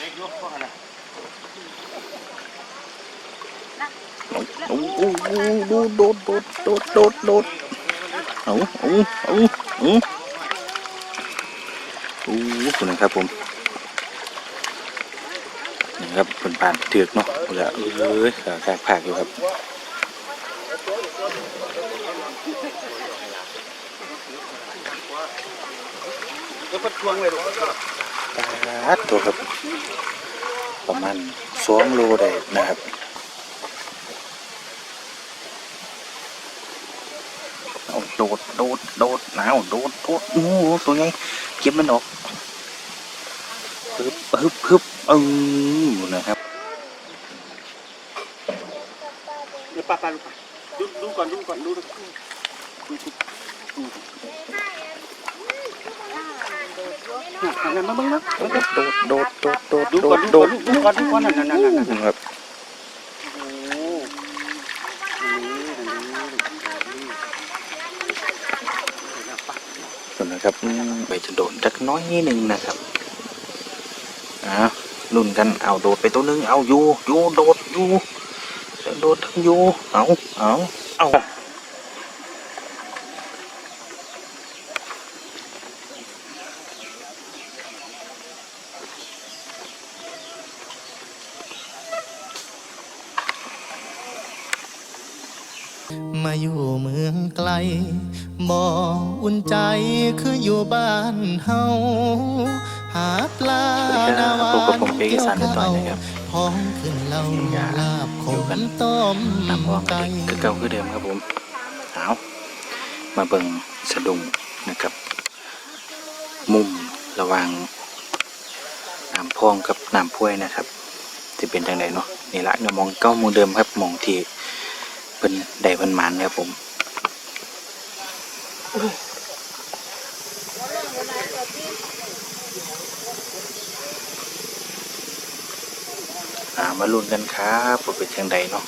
เล็กยกพวกนั้นโอ้โหโดดโดดโดดโดดโดดโดดเอาเอาเอาเอาโอ้คุณนะครับผมนี่ครับเป็นปานเถือกเนาะเลาเอ้ยแขกผักอยู่ครับก็พัดทวงเลยลูกปาดตัวครับ ประมาณสองโลได้นะครับเอาโดดโดดโดดหนาวโดดโดดโอ้ตัวไงเก็บมันออกฮึบฮึบฮึบเออนะครับเดี๋ยวป้าป้าลูกป้าดูดูก่อนดูก่อนดูดู นั่นมาเบิ่งนะโดดโดดโดดโดดโดดดูโดก่อนดดูโดก่อนดดูก่อนดูก่อนนั่นนั่นนั่นนั่นครับโอ้อันนี้อันนี้ส่วนนะครับอืมไปจะโดนจักน้อยนิดนึงนะครับอ่าลุ่นกันเอาโดดไปตัวนึงเอาอยู่อยู่โดดอยู่โดดทั้งอยู่เอาเอาเอา มาอยู่เมืองไกลบ่อุ่นใจคืออยู่บ้านเฮาหาปลาสวัสดีคนารับวาพบกับนผมเป๊กอีเกี่ยวสานกันต่อข้ายวนะครับท้องขึ้นเหล่าอย่าลาบขอยู่กัมนต้มน้ำมองไก่คือเก่าคือเดิมครับผมเอามาเบิ่งสะดุ้งนะครับ มุมระหว่างน้ำพองกับน้ำพ้วยนะครับจะเป็นจังไดเนาะนี่ละเนี่ยมองเก้าโมงเดิมครับมองที่ เป็นได้เพิ่นหมานครับผมมาลุ้นกันครับว่าเป็นจังไดเนาะ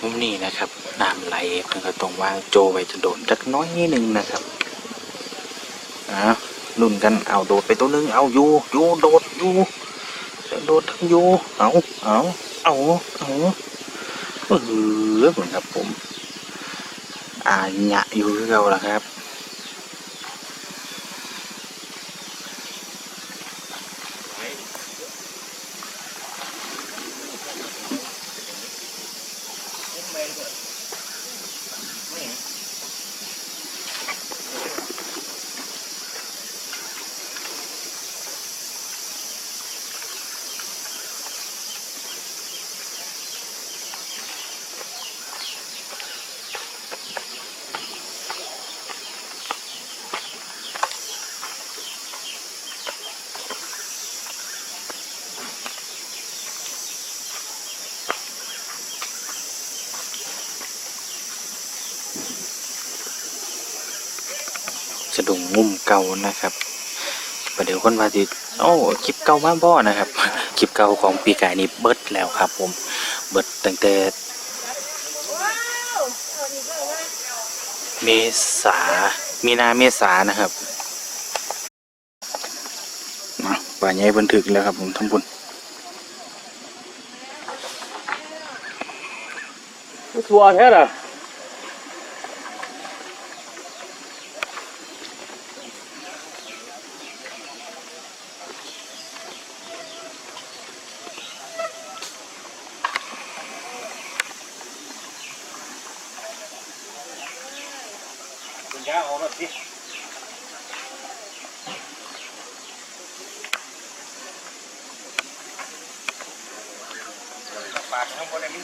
มุมนี้นะครับน้ำไหลเพิ่นก็ต้องวางโจไว้จะโดนจักน้อยนิดนึงนะครับอ่า ลุ่นกันเอาโดดไปตัวหนึงเอาอยู่อยู่โดดอยู่โดดทั้งอยู่เอาเอาเอาเอาเออเหมือนครับผมอ่าหยะอยู่คือเราละครับ สะดุ้งมุมเก่านะครับประเดี๋ยวคนมาสิโอ้คลิปเก่ามาบ่นะครับคลิปเก่าของปีกายนี้เบิดแล้วครับ ผมเบิดตั้งแต่เมษามีนาเมษานะครับมาป่าใหญ่บันทึกแล้วครับ ผมทั้งบุญทัวร์แท้เหรอ คุณย่าเอารถสิปากข้างบนอันนี้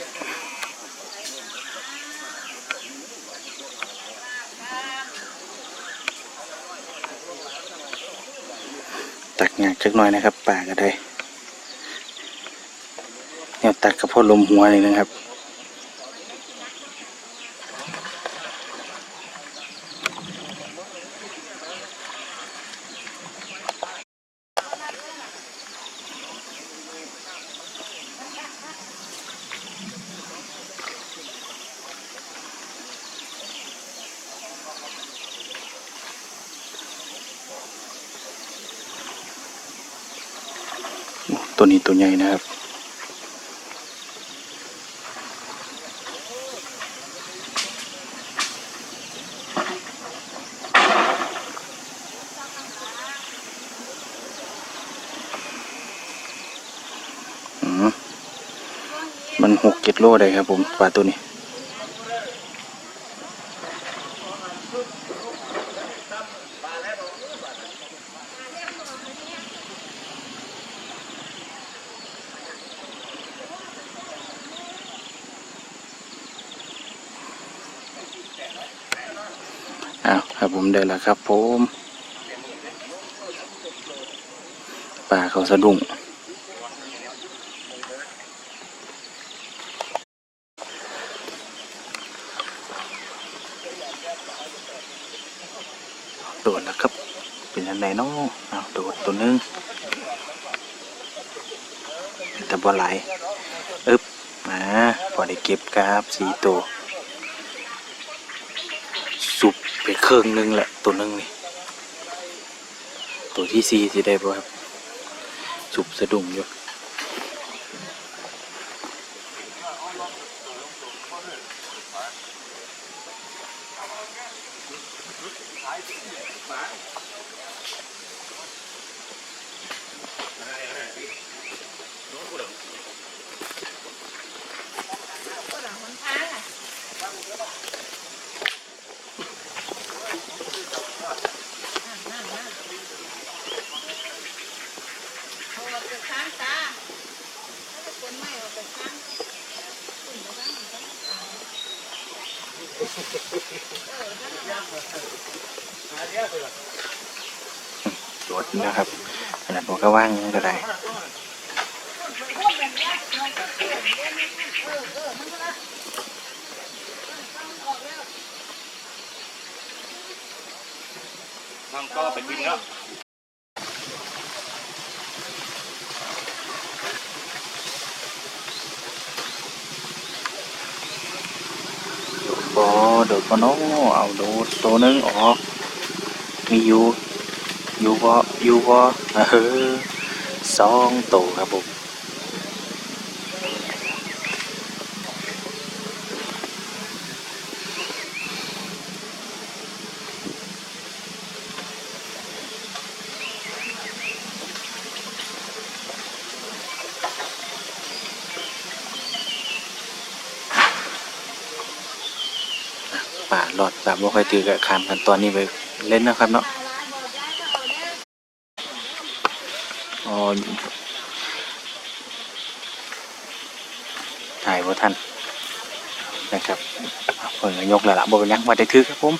ตักงากจักหน่อยนะครับป่าก็ได้เนี่ยตักกระเพาะลมหัวนี่นะครับ นี้ตัวใหญ่นะครับมันหกเจ็ดโลได้ครับผมปลาตัวนี้ อ้าวครับผ มได้แล้วครับผมปลาเขาสะดุ้งโดดแล้วครับ เป็นยังไงเนาะอ้าวโดดตัวนึงแต่บ่ไหลายอึบมาพอได้เก็บครับสี่ตัว สุบไป เครื่องหนึงแหละ ตัวหนึงนี่ ตัวที่สี่สิได้ป่ะครับ สุบสะดุ้งอยู่ รถนะครับขนาดผมก็ว่างก็ได้มันก็ไปกินแล้ว บอโดดก็น้องเอาดูดตัวนึงออก มีอยู่อยู่บออยู่บอเออสองตัวครับผมป่าหลอดแบ่ค่อยถือกับคานกันตอนนี้ไปเล่นนะครับเนาะอ๋อถ่ายว่ท่านนะครับเพิ่งยกแล้วล่ะบ่เป็นหยังมาได้ถือครับผม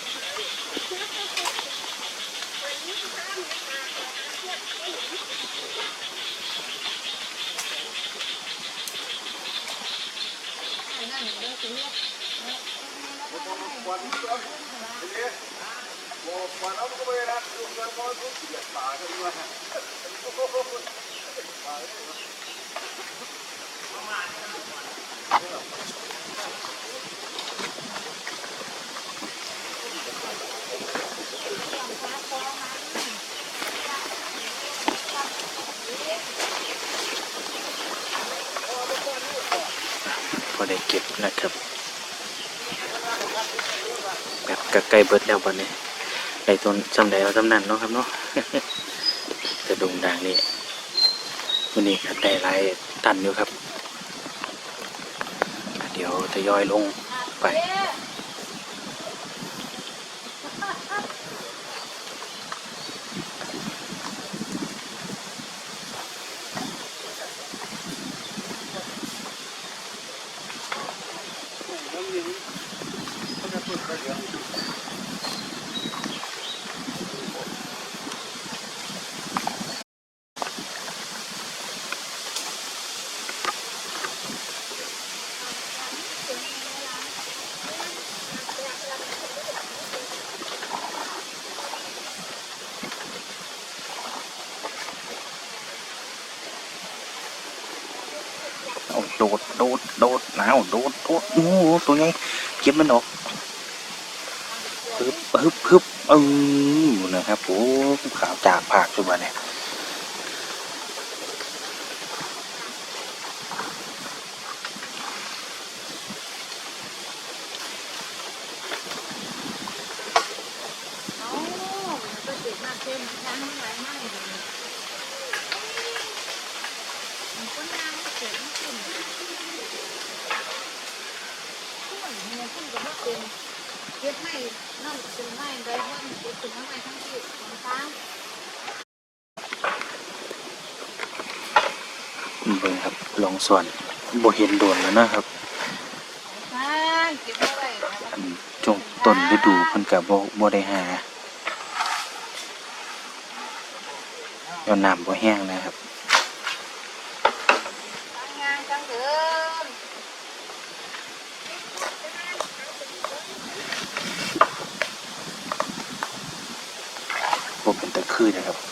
พอได้เก็บนะครับ ก็ใกล้เบิดแล้วบันนี้ไอ้ต้นจำได้เอาจำนั่นเนาะครับเนาะจะดุงดังนี่วันนี้ครับได้หลายตันอยู่ครับ เดี๋ยวทยอยลงไป โดดโดดโดดหนาวโดดโดดโอ้โหตัวไงเก็บมันออกฮึบฮึบฮึบเออนะครับโอ้ขาวจากผากชุดวันเนี่ย เก็บไม่นั่นเป็นไม่ได้ว่าเก็บเป็นไม่ทั้งที่ของช้าง เบิ่งครับลองสอนบ่เห็นโดนแล้วนะครับช้างเก็บไม่ได้อันจงต้นฤดูเพิ่นก็บ่บ่ได้หาย้อนน้ำบ่แห้งนะครับงานจังเดิมบ่เป็นตะคือนะครับ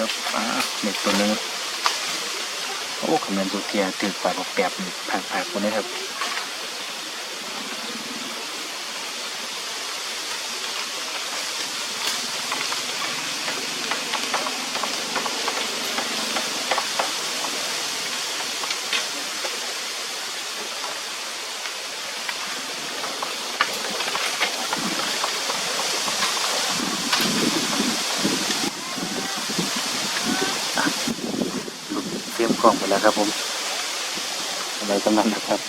ครับอ้าเด็กตัวนึงโอ้คำนั้นตัวเทียตื่นปากบอกแปบผ่านผ่านคนนี้ครับ องไปแล้วครับผม อะไรกำลังนะครับ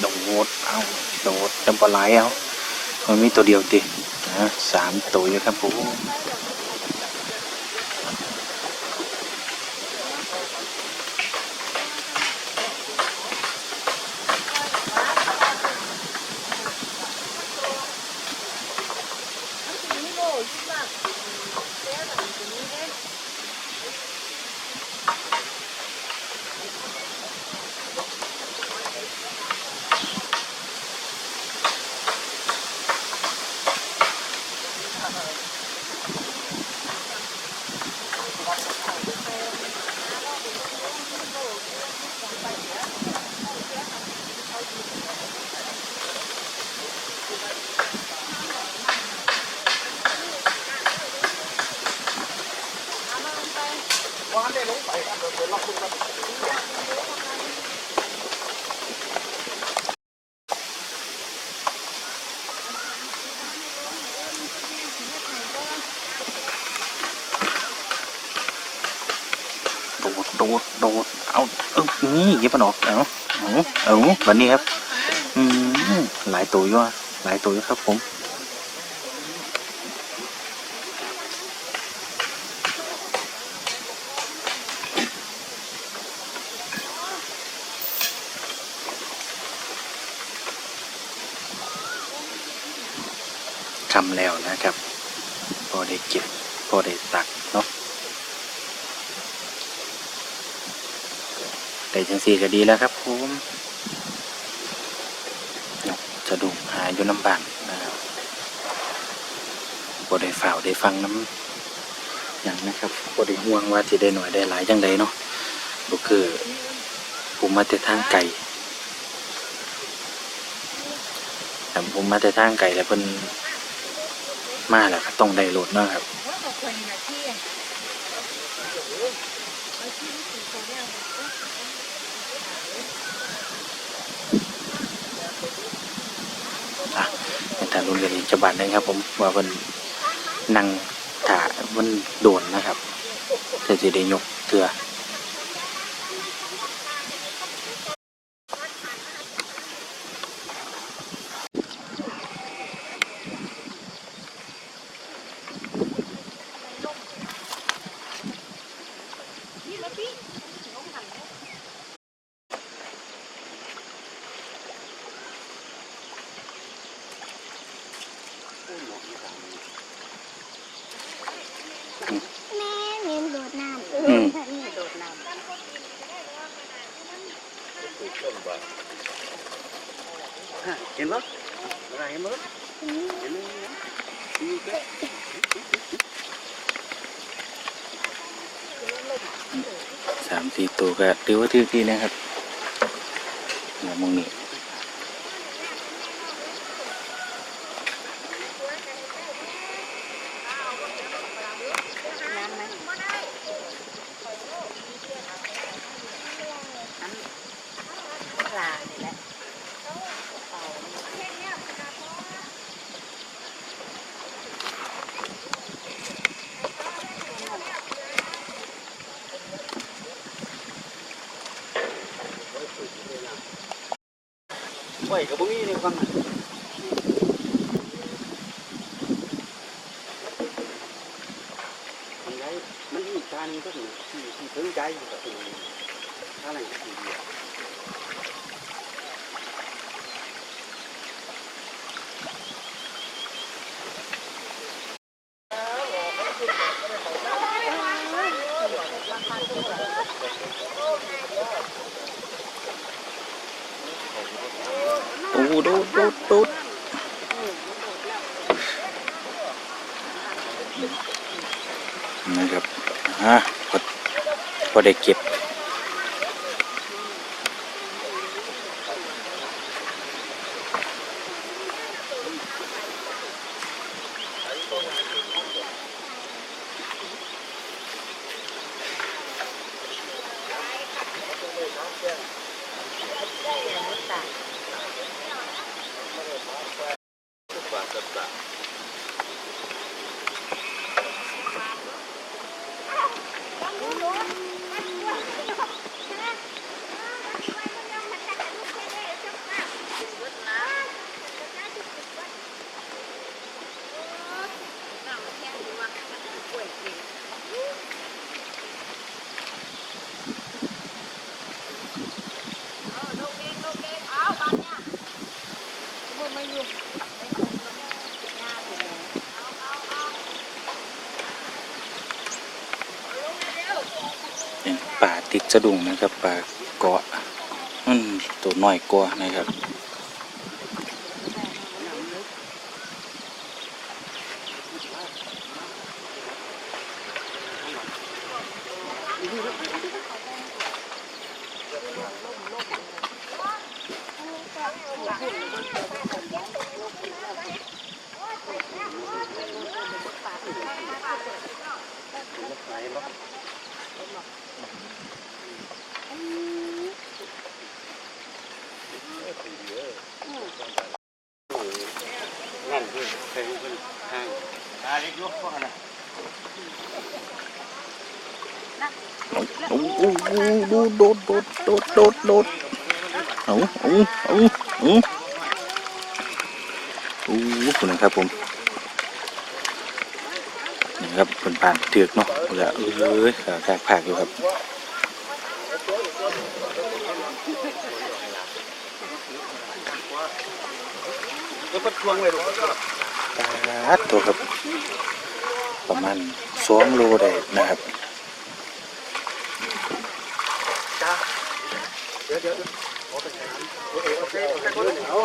โดดเอาโดดจำปลาไหลเอามันมีตัวเดียวตินะสามตัวอยู่ครับผม โดด โดด โดด เอาเออ นี่เก็บมันออกเอาเอาเอาวันนี้ครับ อืมหลายตัวอยู่ะหลายตัวอยู่ครับผมคำแล้วนะครับ พอได้เก็บ พอได้ตัก เนาะแต่จังสี่ก็ดีแล้วครับผมนาะจะดูหาอยู่น้ำบานนะครับบ่ได้ฝ่าวได้ฟังน้ำอย่างนะครับบ่ได้ห่วงว่าจะได้หน่อยได้หลายจังใดเนาะก็คือผมมาแต่ทางไก่แต่ผมมาแต่ทางไก่แล้วเพิ่นมาแล้วก็ต้องได้รถเนาะครับว่ากับคนนะ ที่เอาที่ที่ถึงเนี่ยนกันอีกจะบานหนึงครับ ผมว่ามันนั่งถ่ามันโดนนะครับแต่จะได้ยกเถื่อ แม่เรียนโดดน้ำอืม โดดน้ำเเห็นปะอะไรเห็นปะเห็นไหมดีก็สามสี่ตัวก็ถือว่าถือที่นะครับหัวมงนี้ น้ำไหมอันปลานี่แหละเป่า ไหวกับพวกนี้ในความมันไงมันมีการก็ถึงที่ที่ถึงใจอยู่กับตรงนี้อะไรที่เดียว โอ้โดดโดดโดด นะครับฮะพอพอได้เก็บ สะดุ้งนะครับปลาเกาะมันตัวน้อยกว่านะครับ นั่นคือใครเป็นทางตาเล็กยกพวกอะไร โอ้โหดูโดดโดดโดดโดดโดดเอาเอาเอาเอาโอ้โหคุณนะครับผมนี่ครับเป็นปานเถือกเนาะเวลาเอ้ยแขกแผักอยู่ครับตัดตัวครับ ประมาณสองโลได้นะครับ เดี๋ยวเดี๋ยวเอาไปใส่โอเคโอเคโอเคเอา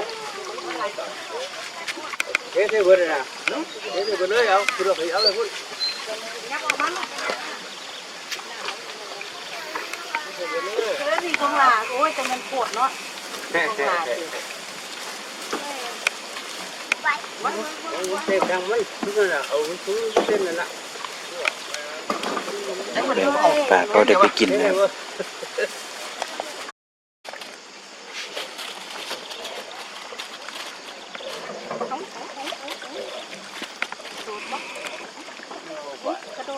เฮ้ยเฮ้ยเบิร์ดนะเฮ้ยเบิร์ดเลยเอาคุณเอาไปเอาเลยคุณเออนี่ของหลาโอ้ยแต่มันปวดเนาะแค่แค่แค่เส้นทางมันทุกนั่นแหละเอาทุกเส้นนั่นแหละเดี๋ยวปลาก็ได้ไปกินนะครับ กระโ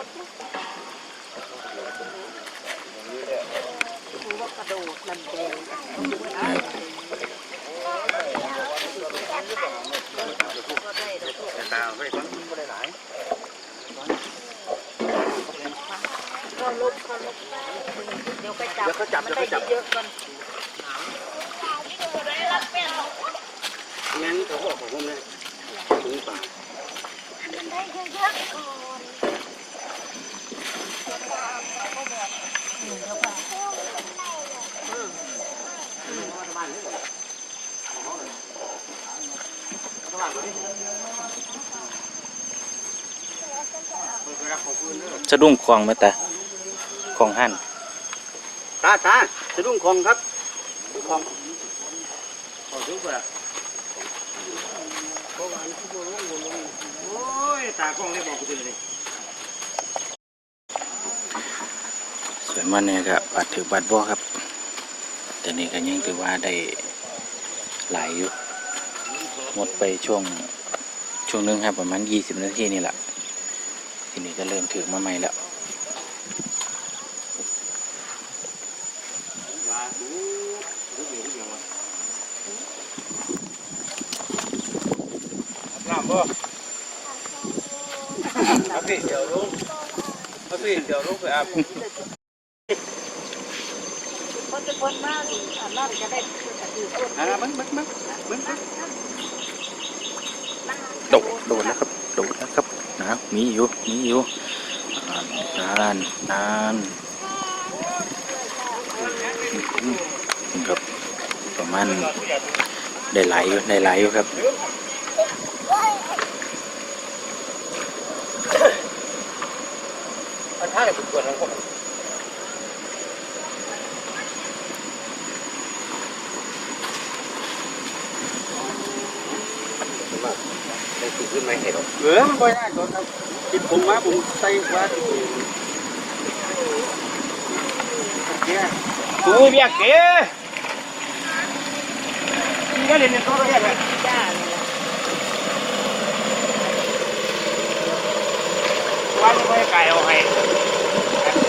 ดูว่ากระโดดลำแดงตาไว้ก่อนไม่ได้หลายก็ลุกก็ลุกเดี๋ยวไปจับมันได้เยอะๆกันงั้นเขาบอกผมเลยถึงป่าเบ้านนี่เหรอสว่างเลยองปืนเด้อ สะดุ้งคลองไหมตาคลองหั่นตาตาสะดุ้งคองครับสะดุ้งคองขอดูก่อนเพราะว่าโอ้ยตากล้องได้บอกกูเลย ส่วนมันเนี่ยครับบัดถือบัดบ่ครับ แต่นี่ก็ยังถือว่าได้หลายอยู่หมดไปช่วงช่วงหนึงครับประมาณยี่สิบนาทีนี่แหละทีนี้ก็เริ่มถือมาใหม่แล้วว่าดูดูเดี๋ยวเดี๋ยวน้ำบ่เอาพี่เดี๋ยวลงเอาพี่เดี๋ยวลงไปอาบคน จะคนมากอันนั้นจะได้คือคนอ่ามันมันมันมันมันโดดโดดแล้วครับโดดแล้วครับนะมีอยู่มีอยู่นานนานครับประมาณได้ไหลอยู่ได้ไหลอยู่ครับเอาท่าเลยปวดแล้วก็ได้ติด ขึ้นไหมเห็นหรอเออมันบ่ได้ก่อนครับกินผมมาผมใส่ว่าเกียตูเบียเก๋นี่ก็เรียนในตัวเรียนเลยจ้าเลยว่าไม่ค่อยไกลเอาให้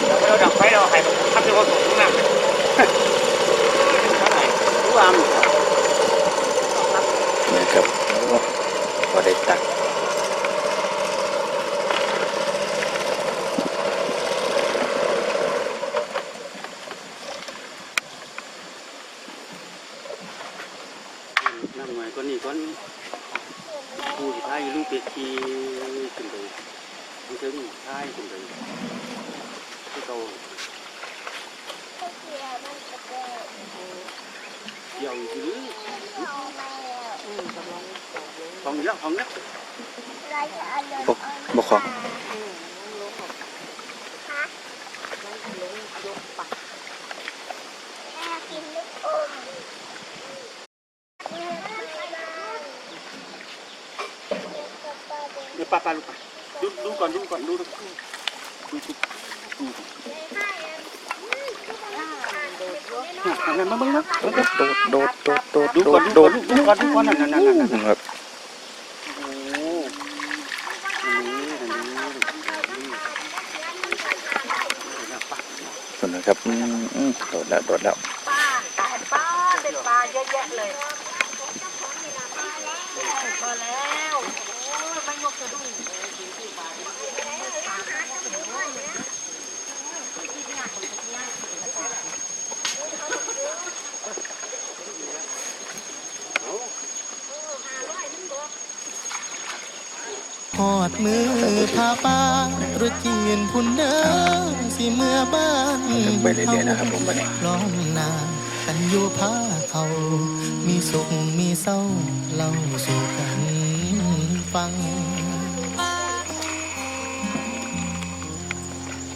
แล้วเราดับไฟเราให้ทำเป็นคนสูงนะเท่าไหร่รู้อะนะครับ โอ้พอได้ตักนั่งหน่อยก้อนนี้ก้อนผู้ที่ท้ายลูกเป็ดทีขึ้นไปมันถึงท้ายขึ้นไปที่โตเดี่ยวอยู่หรือ ของเยอะของเยอะบกบกของเดี๋ยวป้าป้าลูกไปดูดูก่อนดูก่อนดูดูดูดู นนั้นมาเบิ่งนะโดดโดดโดดโดดดูโดก่อนดดูโดก่อนดดูก่อนดูก่อนนั่นนั่นนั่นครับโอ้โหอันนะครับโดดแล้วโดดแล้วป้าเป็นปลาเยอะแยะเลยพอแล้วโอ้ยไม่ยกสะดุ้ง มือพาป้ารถจีนพุ่นเด้อสิเมื่อบ้านถึงไปเรื่อยๆนะครับผมวันนี้ล้อมนากันอยู่พาเขา มีสุขมีเศร้าเล่าสู่กันฟัง